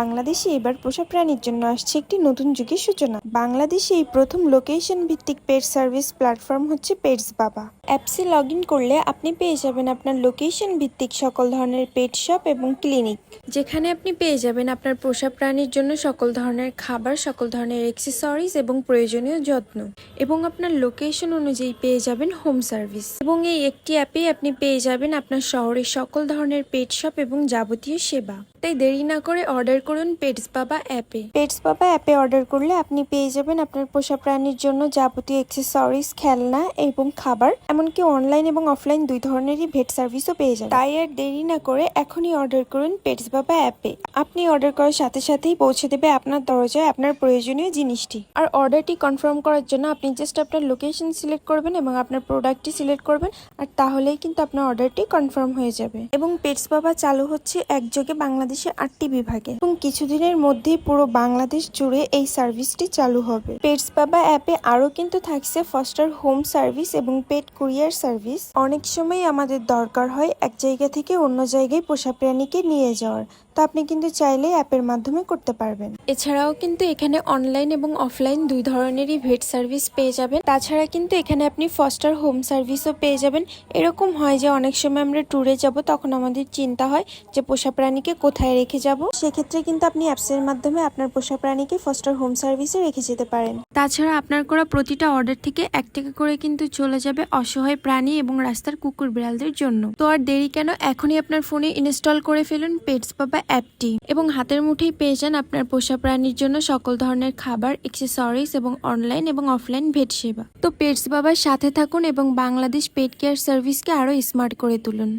বাংলাদেশে এবার পোষা প্রাণীর জন্য আসছে একটি নতুন যুগের সূচনা। বাংলাদেশে এই প্রথম লোকেশন ভিত্তিক পেট সার্ভিস প্ল্যাটফর্ম হচ্ছে পেটস বাবা। অ্যাপসে লগ ইন করলে আপনি পেয়ে যাবেন আপনার লোকেশন ভিত্তিক সকল ধরনের পেট শপ এবং ক্লিনিক। যেখানে আপনি পেয়ে যাবেন আপনার পোষা প্রাণীর জন্য সকল ধরনের খাবার, সকল ধরনের এক্সেসরিজ এবং প্রয়োজনীয় যত্ন এবং আপনার লোকেশন অনুযায়ী পেয়ে যাবেন হোম সার্ভিস। এবং এই একটি অ্যাপে আপনি পেয়ে যাবেন আপনার শহরের সকল ধরনের পেট শপ এবং যাবতীয় সেবা। তাই দেরি না করে অর্ডার করুন পেটস বাবা অ্যাপে পেটস বাবা অ্যাপে অর্ডার করলে আপনি পেয়ে যাবেন আপনার পোষা প্রাণীর জন্য যাবতীয় এক্সেসরিজ খেলনা এবং খাবার, এমনকি অনলাইন এবং অফলাইন দুই ধরনেরই ভেট সার্ভিসও পেয়ে যাবেন। তাই আর দেরি না করে এখনই অর্ডার করুন পেটস বাবা অ্যাপে আপনি অর্ডার করার সাথে সাথেই পৌঁছে দেবে আপনার দরজায় আপনার প্রয়োজনীয় জিনিসটি। আর অর্ডারটি কনফার্ম করার জন্য আপনি জাস্ট আপনার লোকেশন সিলেক্ট করবেন এবং আপনার প্রোডাক্টটি সিলেক্ট করবেন, আর তাহলেই কিন্তু আপনার অর্ডারটি কনফার্ম হয়ে যাবে। এবং পেটস বাবা চালু হচ্ছে একযোগে বাংলাদেশে আটটি বিভাগে। এবং কিছুদিনের মধ্যেই পুরো বাংলাদেশ জুড়ে এই সার্ভিসটি চালু হবে। পেটস বাবা অ্যাপে আরও কিন্তু থাকছে ফস্টার হোম সার্ভিস এবং পেট কুরিয়ার সার্ভিস অনেক সময় আমাদের দরকার হয় এক জায়গা থেকে অন্য জায়গায় পোষা প্রাণীকে নিয়ে যাওয়ার। তো আপনি কিন্তু চাইলে অ্যাপের মাধ্যমে করতে পারবেন। এছাড়াও কিন্তু এখানে অনলাইন এবং অফলাইন দুই ধরনেরই ভেট সার্ভিস পেয়ে যাবেন। তাছাড়া কিন্তু এখানে আপনি ফস্টার হোম সার্ভিসও পেয়ে যাবেন। এরকম হয় যে অনেক সময় আমরা ট্যুরে যাব তখন আমাদের চিন্তা হয় যে পোষা প্রাণীকে কোথায় রেখে যাব। সেক্ষেত্রে কিন্তু আপনি অ্যাপসের মাধ্যমে আপনার পোষা প্রাণীকে ফস্টার হোম সার্ভিসে রেখে যেতে পারেন। তাছাড়া আপনার করা প্রতিটা অর্ডার থেকে এক টাকা করে কিন্তু চলে যাবে অসহায় প্রাণী এবং রাস্তার কুকুর বিড়ালদের জন্য। তো আর দেরি কেন? এখনই আপনার ফোনে ইনস্টল করে ফেলুন পেটস বাবা অ্যাপটি এবং হাতের মুঠেই পেয়ে যান আপনার পোষা প্রাণীর জন্য সকল ধরনের খাবার এক্সেসরিজ এবং অনলাইন এবং অফলাইন ভেট সেবা। তো পেটস বাবার সাথে থাকুন এবং বাংলাদেশ পেট কেয়ার সার্ভিসকে আরও স্মার্ট করে তুলুন।